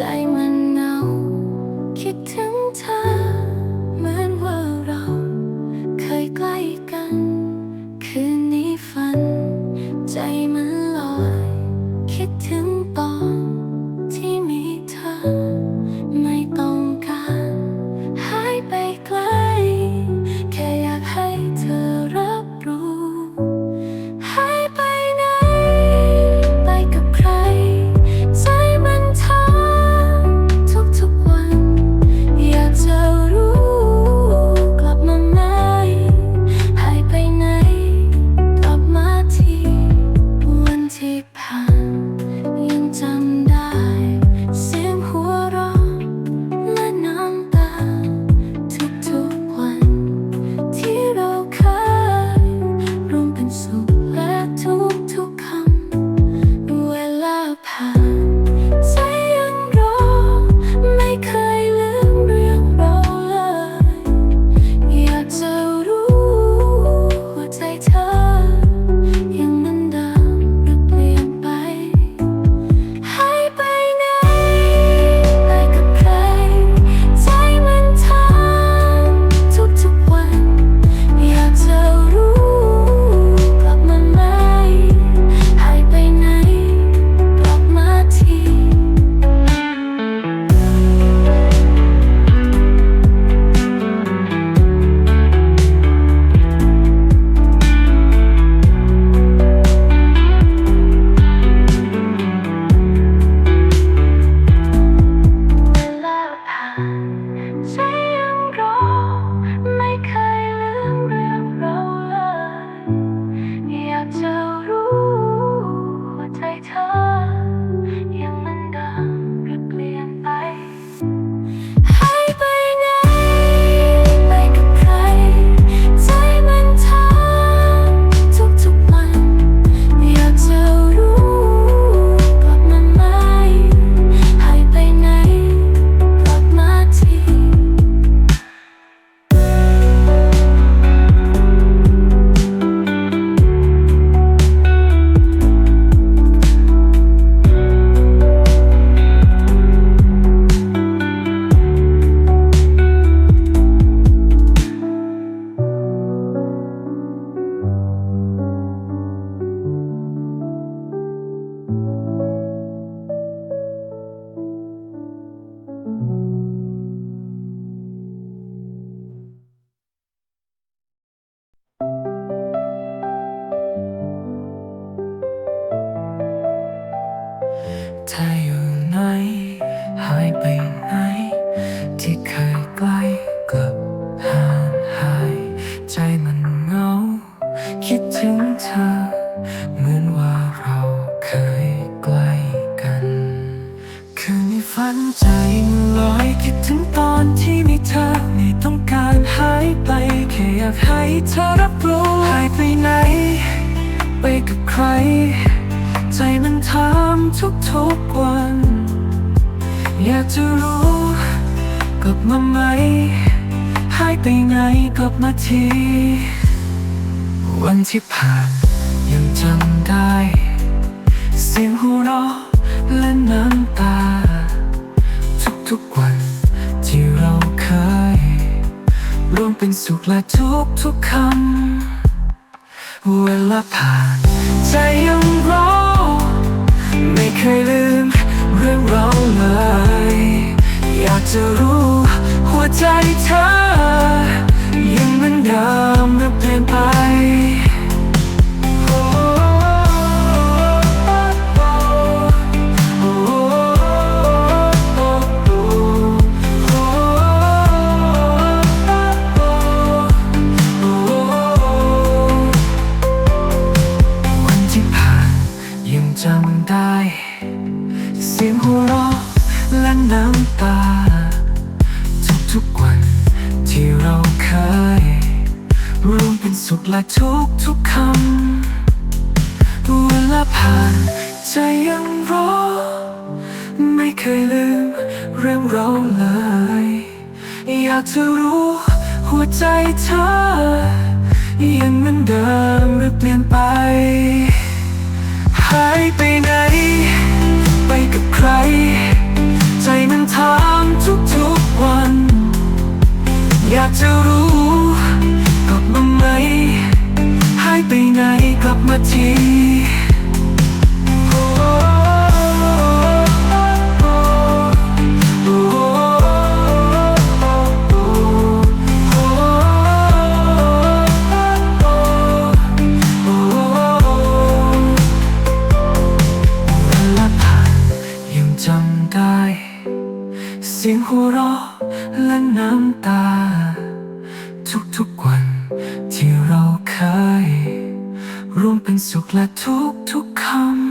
ใจมันเหงาคิดถึงเธอ เธออยู่ไหน หายไปไหน ที่เคยใกล้กลับห่างหาย ใจมันเหงา คิดถึงเธอ เหมือนว่าเราเคยใกล้กัน คืนนี้ฝันใจมันลอยคิดถึงตอนที่มีเธอไม่ต้องการหายไป แค่อยากให้เธอรับรู้หายไปไหน ทุกๆวัน อยากจะรู้ กลับมาไหม หายไปไหนกลับมาที วันที่ผ่านยังจำได้ เสียงหัวเราะและน้ำตา ทุกๆวันที่เราเคยรวมเป็นสุขและทุกๆคำ เวลาผ่านใจยังรอ ไม่เคยลืมเรื่องเราเลยอย ได้ เสียงหัวเราะและน้ำตา ทุกๆวันที่เราเคยรวมเป็นสุขและทุกทุกคำเวลาผ่านใจยังรอ ไม่เคยลืมเรื่องเราเลย อยากจะรู้หัวใจเธอ ยังเหมือนเดิมหรือเปลี่ยนไปายไปไหน ไปกับใคร รอและน้ำตา ทุกๆวันที่เราเคย ร่วมเป็นสุขและทุกทุกๆคำ